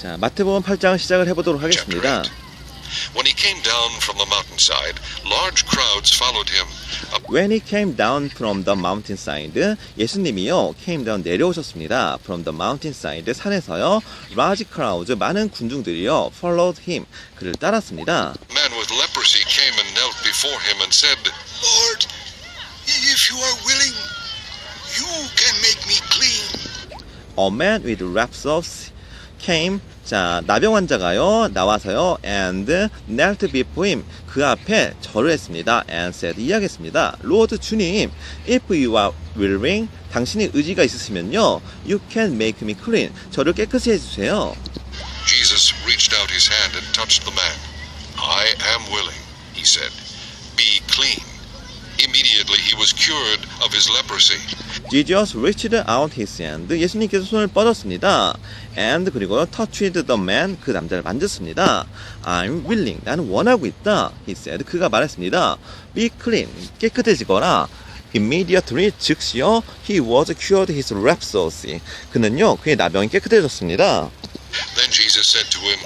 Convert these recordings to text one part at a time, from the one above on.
자, 마태복음 8장 시작을 해 보도록 Chapter 하겠습니다. 8. When he came down from the mountainside, large crowds followed him. When he came down from the mountainside, 예수님이요, came down 내려오셨습니다. From the mountainside, 산에서요, large crowds, 많은 군중들이요, followed him, 그를 따랐습니다. man with leprosy came and knelt before him and said, Lord, if you are willing, you can make me clean. A man with leprosy came, 자, 나병 환자가요, 나와서요, and knelt before him, 그 앞에 절을 했습니다. and said, 이야기했습니다. Lord 주님, if you are willing, 당신이 의지가 있으시면요, you can make me clean, 저를 깨끗이 해주세요. Jesus reached out his hand and touched the man. I am willing, he said. Be clean. Immediately he was cured of his leprosy. Jesus reached out his hand. 예수님께서 손을 뻗었습니다. And 그리고 touched the man. 그 남자를 만졌습니다. I'm willing. 나는 원하고 있다. He said. 그가 말했습니다. Be clean. 깨끗해지거라. Immediately 즉시요. He was cured his leprosy. 그는요. 그의 나병이 깨끗해졌습니다. Then Jesus said to him,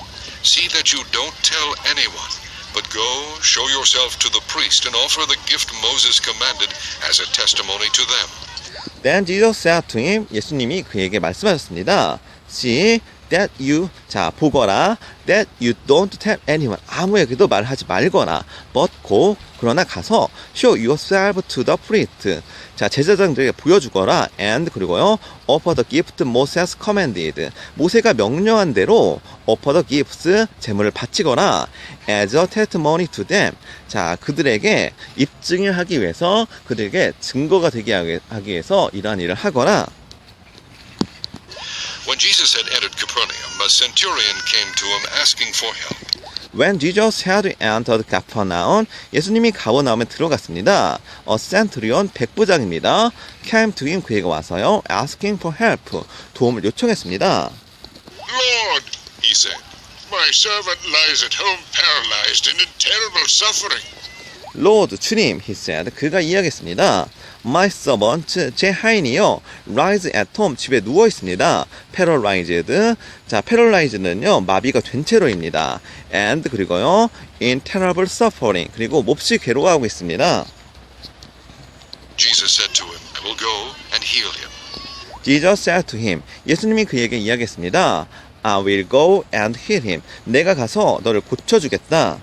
See that you don't tell anyone, but go, show yourself to the priest, and offer the gift Moses commanded as a testimony to them. Then Jesus said to him, 예수님이 그에게 말씀하셨습니다. See that you, 자, 보거라. That you don't tell anyone. 아무에게도 말하지 말거나. But go, 그러나 가서 show yourself to the priest. 자, 제사장들에게 보여주거라. And 그리고요, offer the gift Moses commanded. 모세가 명령한 대로 offer the gifts, 제물을 바치거라. As a testimony to them. 자, 그들에게 입증을 하기 위해서, 그들에게 증거가 되게 하기- 위해서 이러한 일을 하거라. When Jesus had entered Capernaum, a centurion came to him asking for help. When Jesus had entered Capernaum, 예수님이 가버나움에 들어갔습니다. A centurion, 백부장입니다. came to him, 그에게 와서요, asking for help, 도움을 요청했습니다. Lord, he said, my servant lies at home paralyzed and in terrible suffering. Lord, 주님, he said, 그가 이야기했습니다. My servant, 제 하인이요, lies at home, 집에 누워 있습니다. paralyzed, 자, paralyzed는요, 마비가 된 채로입니다. and, 그리고요, in terrible suffering, 그리고 몹시 괴로워하고 있습니다. Jesus said to him, I will go and heal him. Jesus said to him, 예수님이 그에게 이야기했습니다. I will go and heal him. 내가 가서 너를 고쳐주겠다.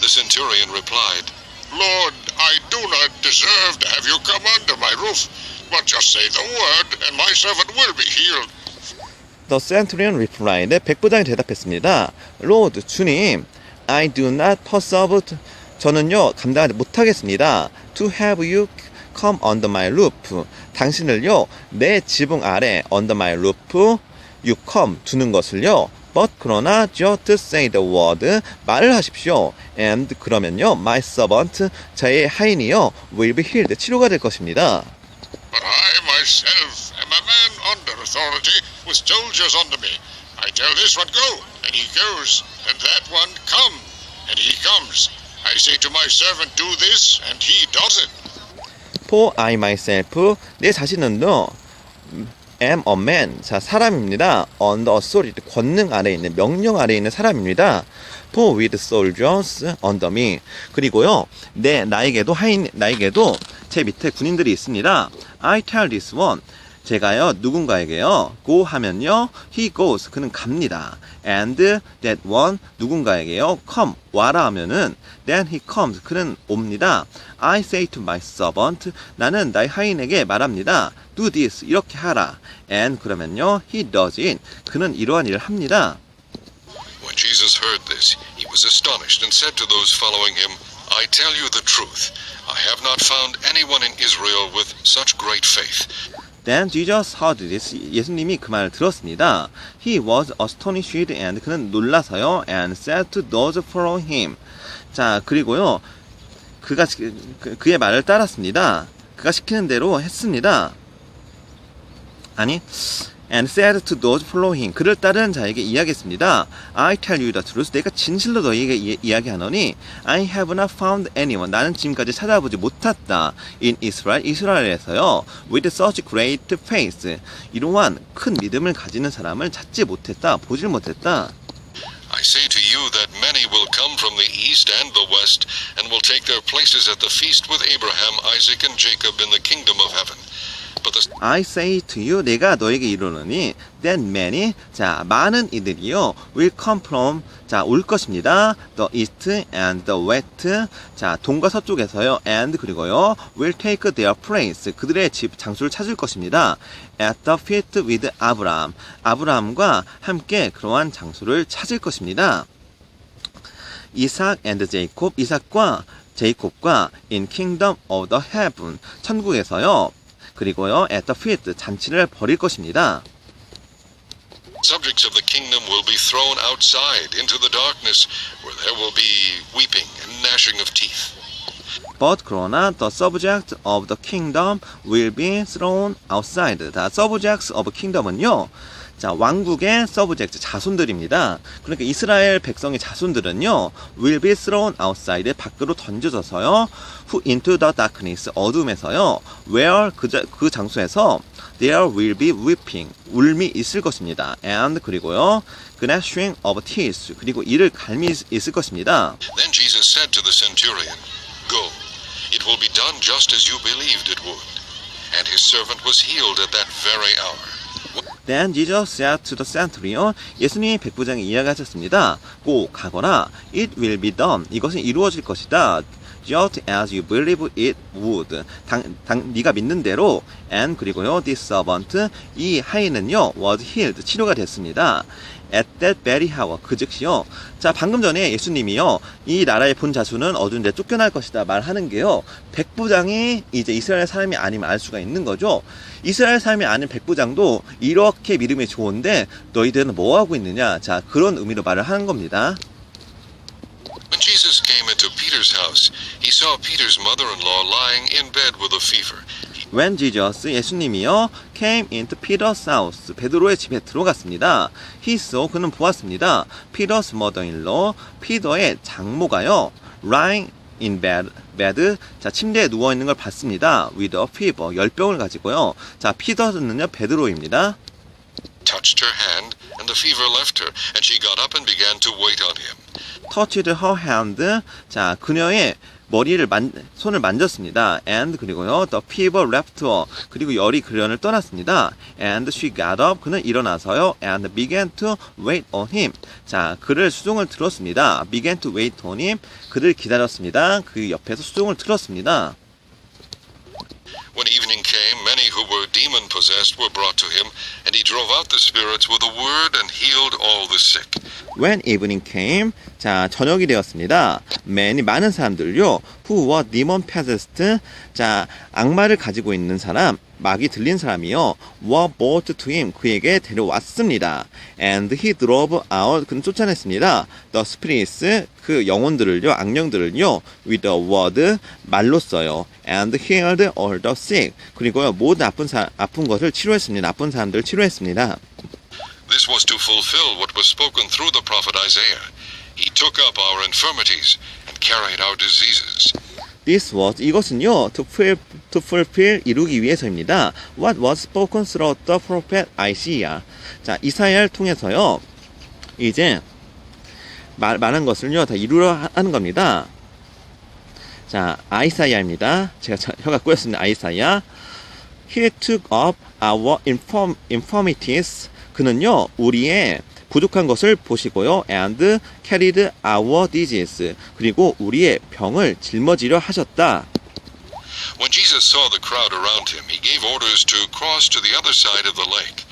The centurion replied, Lord, I do not deserve to have you come under my roof, but just say the word, and my servant will be healed. The centurion replied. 백부장이 대답했습니다. Lord, 주님, I do not to- 저는요 감당하지 못하겠습니다. To have you come under my roof. 당신을요 내 지붕 아래 under my roof. You come 두는 것을요. But 그러나 just say the word 말을 하십시오. And 그러면요 my servant 저의 하인이요 will be healed 치료가 될 것입니다. But I myself am a man under authority with soldiers under me. I tell this one go, and he goes, and that one come, and he comes. I say to my servant, do this, and he does it. For I myself 내 자신은요 am a man 자 사람입니다 under authority 권능 아래 있는 명령 아래 있는 사람입니다 for with soldiers under me 그리고요 내 나에게도 하인 나에게도 제 밑에 군인들이 있습니다 I tell this one 제가요 누군가에게요 go 하면요 he goes 그는 갑니다 and that one 누군가에게요 come 와라 하면은 then he comes 그는 옵니다 I say to my servant 나는 나의 하인에게 말합니다 do this 이렇게 하라 and 그러면요 he does it 그는 이러한 일을 합니다 When Jesus heard this, he was astonished and said to those following him, I tell you the truth. I have not found anyone in Israel with such great faith. Then Jesus heard this. 예수님이 그 말을 들었습니다. He was astonished and 그는 놀라서요. And said to those following him. 자 그리고요. 그가 시- 그, 그의 말을 따랐습니다. 그가 시키는 대로 했습니다. 아니 and said to those following 그를 따르는 자에게 이야기했습니다. I tell you the truth. 내가 진실로 너희에게 이, 이야기하노니 I have not found anyone. 나는 지금까지 찾아보지 못했다. In Israel, 이스라엘에서요. With such great faith. 이러한 큰 믿음을 가지는 사람을 찾지 못했다. 보질 못했다. I say to you that many will come from the east and the west, and will take their places at the feast with Abraham, Isaac, and Jacob in the kingdom of heaven. I say to you, 내가 너에게 이르노니, that many, 자, 많은 이들이요, will come from, 자, 올 것입니다. the east and the west, 자, 동과 서쪽에서요, and 그리고요, will take their place, 그들의 집, 장소를 찾을 것입니다. at the feast with Abraham, 아브라함과 함께 그러한 장소를 찾을 것입니다. 이삭 and 제이콥, 이삭과 제이콥과 in kingdom of the heaven, 천국에서요, 그리고요, at the feast, 잔치를 벌일 것입니다. subjects of the kingdom will be thrown outside into the darkness, where there will be weeping and gnashing of teeth. But 그러나 the subject of the kingdom will be thrown outside. 자, subjects of kingdom은요. 자, 왕국의 subject 자손들입니다. 그러니까 이스라엘 백성의 자손들은요. will be thrown outside 밖으로 던져져서요. who into the darkness 어둠에서요. where 그, 자, 그 장소에서 there will be weeping 울미 있을 것입니다. and 그리고요. gnashing of teeth 그리고 이를 갈미 있- 있을 것입니다. Then Jesus said to the centurion, Go, it will be done just as you believed it would. And his servant was healed at that very hour. Then Jesus said to the centurion, 예수님이 백부장에 이야기하셨습니다. 꼭 가거나 it will be done. 이것은 이루어질 것이다. Just as you believe it would. 당, 당, 네가 믿는 대로 and 그리고요 this servant 이 하인은요 was healed 치료가 됐습니다. At that very hour 그 즉시요. 자 방금 전에 예수님이요 이 나라의 본 자수는 어두운데 쫓겨날 것이다 말하는 게요 백부장이 이제 이스라엘 사람이 아니면 알 수가 있는 거죠. 이스라엘 사람이 아는 백부장도 이렇게 믿음이 좋은데 너희들은 뭐 하고 있느냐 자 그런 의미로 말을 하는 겁니다. When Jesus came into Peter's house, he saw Peter's mother in law lying in bed with a fever. He When Jesus 예수님이요 came into Peter's house 베드로의 집에 들어갔습니다. He saw 그는 보았습니다. Peter's mother-in-law 피더의 장모가요 lying in bed bed 자 침대에 누워 있는 걸 봤습니다. with a fever 열병을 가지고요. 자 피더는요 베드로입니다. touched her hand, and the fever left her, and she got up and began to wait on him. Touched her hand 자 그녀의 머리를 만 손을 만졌습니다. and 그리고요 the fever left her 그리고 열이 그녀를 떠났습니다. and she got up 그는 일어나서요 and began to wait on him 자 그를 수종을 들었습니다. began to wait on him 그를 기다렸습니다. 그 옆에서 수종을 들었습니다. When evening came, many who were demon possessed were brought to him, and he drove out the spirits with a word and healed all the sick. When evening came, 자 저녁이 되었습니다. many 많은 사람들요, who were demon possessed, 자 악마를 가지고 있는 사람, 막이 들린 사람이요, were brought to him 그에게 데려왔습니다. And he drove out 그는 쫓아냈습니다. The spirits 그 영혼들을요, 악령들을요, with a word 말로 써요. And healed all the sick 그리고요 모든 아픈 사 아픈 것을 치료했습니다. 나쁜 사람들을 치료했습니다. This was to fulfill what was spoken through the prophet Isaiah. He took up our infirmities and carried our diseases. This was 이것은요 to fulfill, to fulfill 이루기 위해서입니다. What was spoken through the prophet Isaiah. 자 이사야를 통해서요 이제 말, 말한 것을요 다 이루려 하- 하는 겁니다. 자 아이사야입니다. 제가 저- 혀가 꼬였습니다. 아이사야. He took up our infirm, infirmities. 그는요 우리의 부족한 것을 보시고요 and carried our disease. 그리고 우리의 병을 짊어지려 하셨다. When Jesus saw the crowd around him, he gave orders to cross to the other side of the lake.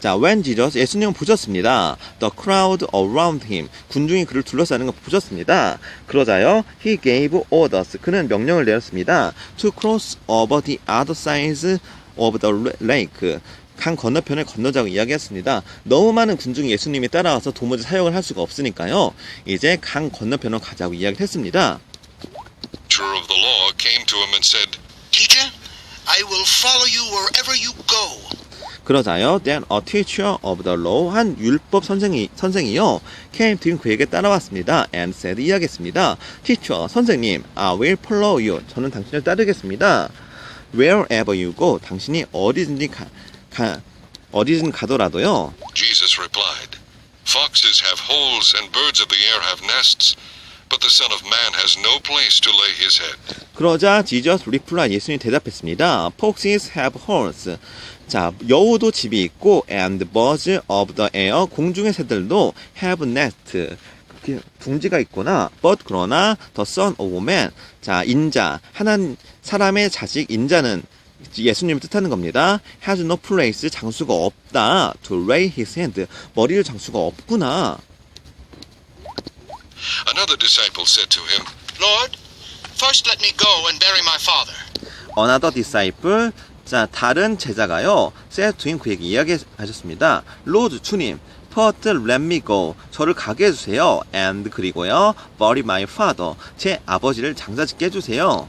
자, when Jesus 예수님 보셨습니다. The crowd around him 군중이 그를 둘러싸는 걸 보셨습니다. 그러자요, he gave orders 그는 명령을 내렸습니다. To cross over the other side of the lake 강 건너편을 건너자고 이야기했습니다. 너무 많은 군중이 예수님이 따라와서 도무지 사역을 할 수가 없으니까요. 이제 강 건너편으로 가자고 이야기를 했습니다. 그러자요. Then a teacher of the law 한 율법 선생이 선생이요 came to him 그에게 따라왔습니다. And said 이야기했습니다. Teacher 선생님, I will follow you. 저는 당신을 따르겠습니다. Wherever you go, 당신이 어디든지 가, 가 어디든 가더라도요. Jesus replied, Foxes have holes and birds of the air have nests, but the Son of Man has no place to lay his head. 그러자 Jesus reply 예수님이 대답했습니다. Foxes have holes. 자, 여우도 집이 있고 and birds of the air 공중의 새들도 have nest. 그 둥지가 있구나. But 그러나 the son of man. 자, 인자 하나님 사람의 자식 인자는 예수님을 뜻하는 겁니다. has no place 장수가 없다. to lay his hand. 머리를 장수가 없구나. Another disciple said to him, Lord, first let me go and bury my father. Another disciple 자 다른 제자가요 said to him 그에게 이야기하셨습니다 Lord 주님 First let me go 저를 가게 해주세요 and 그리고요 bury my father 제 아버지를 장사짓게 해주세요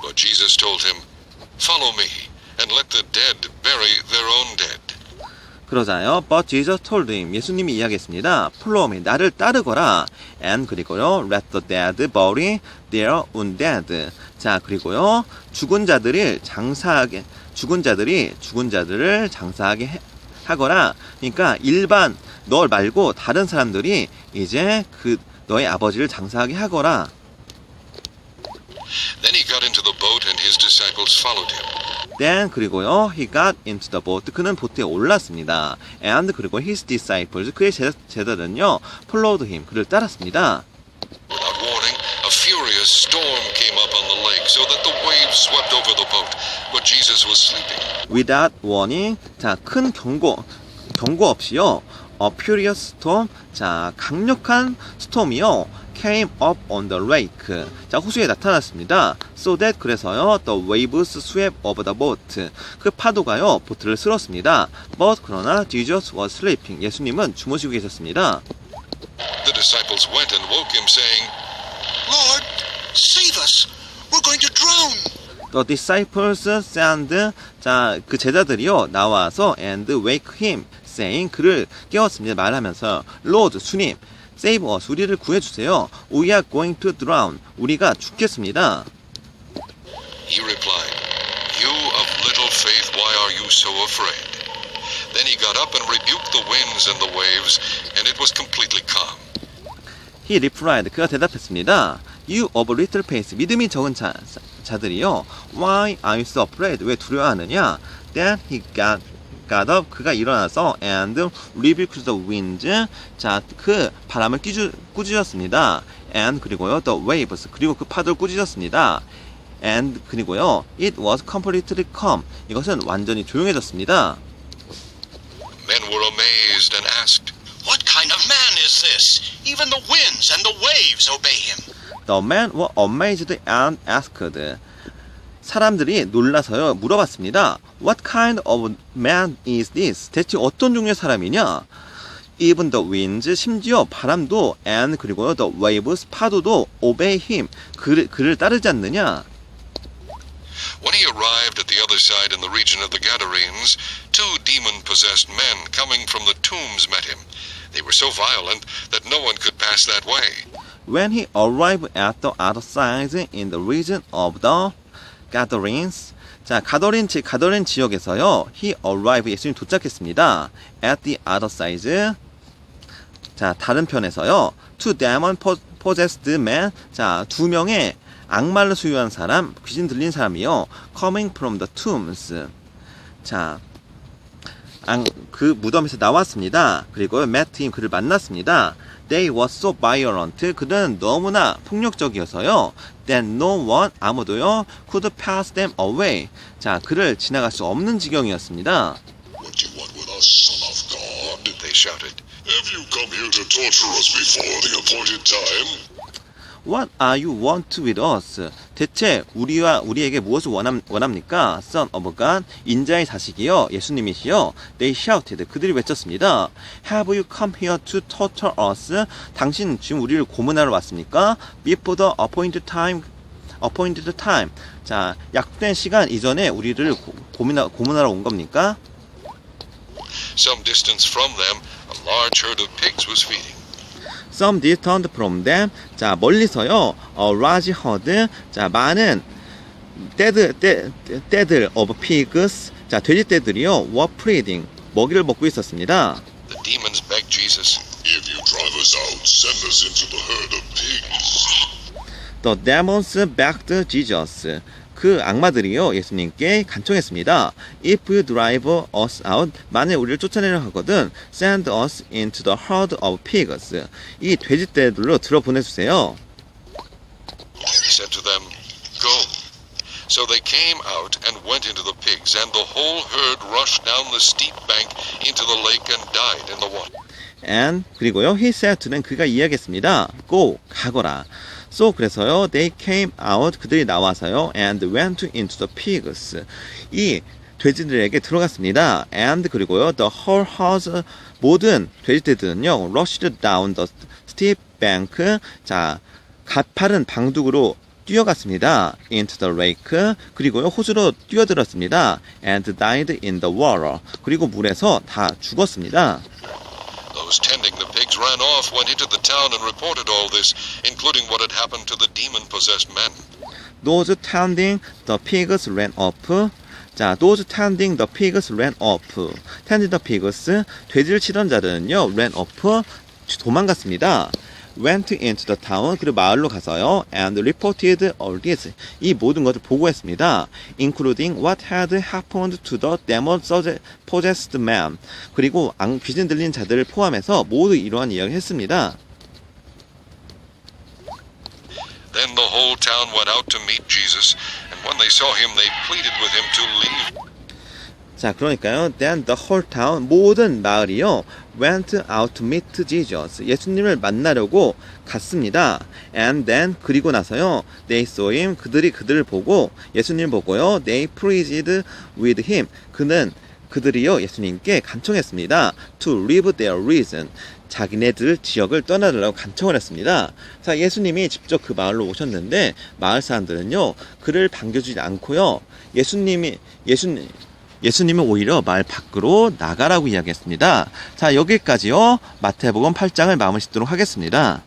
But Jesus told him, Follow me, and let the dead bury their own dead. 그러자요 But Jesus told him 예수님이 이야기했습니다 Follow me 나를 따르거라 and 그리고요 Let the dead bury their own dead 자 그리고요 죽은 자들을 장사하게 죽은 자들이 죽은 자들을 장사하게 해- 하거라 그러니까 일반 너 말고 다른 사람들이 이제 그 너의 아버지를 장사하게 하거라 Then he got into the boat, and his disciples followed him. Then 그리고요 he got into the boat 그는 보트에 올랐습니다 and 그리고 his disciples 그의 제자, 제자들은요 followed him 그를 따랐습니다 Without warning, a furious storm came up on the lake, so that the waves swept over the boat. But Jesus was sleeping. without warning 자큰 경고 경고 없이요 a furious storm 자 강력한 스톰이요 came up on the lake 자 호수에 나타났습니다 so that 그래서요 the waves swept over the boat 그 파도가요 보트를 쓸었습니다 but 그러나 Jesus was sleeping 예수님은 주무시고 계셨습니다 The disciples went and woke him, saying, Lord, save us. We're going to drown. The disciples send 자 그 제자들이요 나와서 and wake him saying 그를 깨웠습니다 말하면서 Lord 주님 save us 우리를 구해 주세요 We are going to drown 우리가 죽겠습니다 He replied, You of little faith, why are you so afraid? Then he got up and rebuked the winds and the waves, and it was completely calm. He replied 그가 대답했습니다 You of little faith 믿음이 적은 자, 자들이요 Why are you so afraid 왜 두려워하느냐 Then he got got up 그가 일어나서 and rebuked the winds 자그 바람을 끼주, 꾸짖었습니다 and 그리고요 the waves 그리고 그 파도를 꾸짖었습니다 and 그리고요 it was completely calm 이것은 완전히 조용해졌습니다 Men were amazed and asked, What kind of man is this? Even the winds and the waves obey him. The men were amazed and asked. 사람들이 놀라서요 물어봤습니다. What kind of man is this? 대체 어떤 종류의 사람이냐? Even the winds, 심지어 바람도 and 그리고 the waves, 파도도 obey him, 그를, 그를 따르지 않느냐? When he arrived at the other side in the region of the Gadarenes, two demon possessed men coming from the tombs met him. They were so violent that no one could pass that way. When he arrived at the other side in the region of the Gadarenes, 자 가더린 지 가더린 지역에서요, he arrived 예수님 도착했습니다. At the other side, 자 다른 편에서요, two demon possessed men, 자 두 명의 악마를 소유한 사람, 귀신 들린 사람이요, coming from the tombs, 자. 그 무덤에서 나왔습니다. 그리고 met him 그를 만났습니다. They were so violent. 그들은 너무나 폭력적이어서요. That no one 아무도요 could pass them away. 자, 그를 지나갈 수 없는 지경이었습니다. What do you want with us, Son of God? They shouted. Have you come here to torture us before the appointed time? What are you want with us? 대체 우리와 우리에게 무엇을 원함, 원합니까? Son of God, 인자의 자식이요, 예수님이시요. They shouted. 그들이 외쳤습니다. Have you come here to torture us? 당신 지금 우리를 고문하러 왔습니까? Before the appointed time. appointed time. 자, 약속된 시간 이전에 우리를 고, 고문하, 고문하러 온 겁니까? Some distance from them, a large herd of pigs was feeding. Some distant from them. 자, 멀리서요. 어, large herd. 자, 많은 떼들, 떼, 떼들 of pigs. 자, 돼지 떼들이요. were feeding. 먹이를 먹고 있었습니다. The demons begged Jesus, If you drive us out, send us into the herd of pigs. The demons begged Jesus. 그 악마들이요 예수님께 간청했습니다. If you drive us out, 만약 우리를 쫓아내려 하거든, send us into the herd of pigs. 이 돼지떼들로 들어 보내주세요. Said to them, Go. So they came out and went into the pigs, and the whole herd rushed down the steep bank into the lake and died in the water. And 그리고요 he said to는 그가 이야기했습니다. Go 가거라. So 그래서요 they came out 그들이 나와서요 and went into the pigs. 이 돼지들에게 들어갔습니다. And 그리고요 the whole herd 모든 돼지들은요 rushed down the steep bank. 자 가파른 방둑으로 뛰어갔습니다. into the lake. 그리고요 호수로 뛰어들었습니다. and died in the water. 그리고 물에서 다 죽었습니다. Those tending the pigs ran off, went into the town, and reported all this, including what had happened to the demon possessed men. Those tending the pigs ran off. 자, those tending the pigs ran off. tending the pigs, 돼지를 치던 자들은요, ran off, 도망갔습니다. Went into the town, 그리고 마을로 가서요, and reported all this. 이 모든 것을 보고했습니다. including what had happened to the demon possessed man. 그리고 앙, 귀신 들린 자들을 포함해서 모두 이러한 이야기를 했습니다. Then the whole town went out to meet Jesus, and when they saw him, they pleaded with him to leave. 자, 그러니까요. Then the whole town 모든 마을이요 went out to meet Jesus. 예수님을 만나려고 갔습니다. And then 그리고 나서요. They saw him. 그들이 그들을 보고 예수님 보고요. They pleaded with him. 그는 그들이요 예수님께 간청했습니다. To leave their reason. 자기네들 지역을 떠나려고 간청을 했습니다. 자, 예수님이 직접 그 마을로 오셨는데 마을 사람들은요 그를 반겨주지 않고요 예수님이 예수님 예수님은 오히려 말 밖으로 나가라고 이야기했습니다. 자, 여기까지요. 마태복음 8장을 마무리 짓도록 하겠습니다.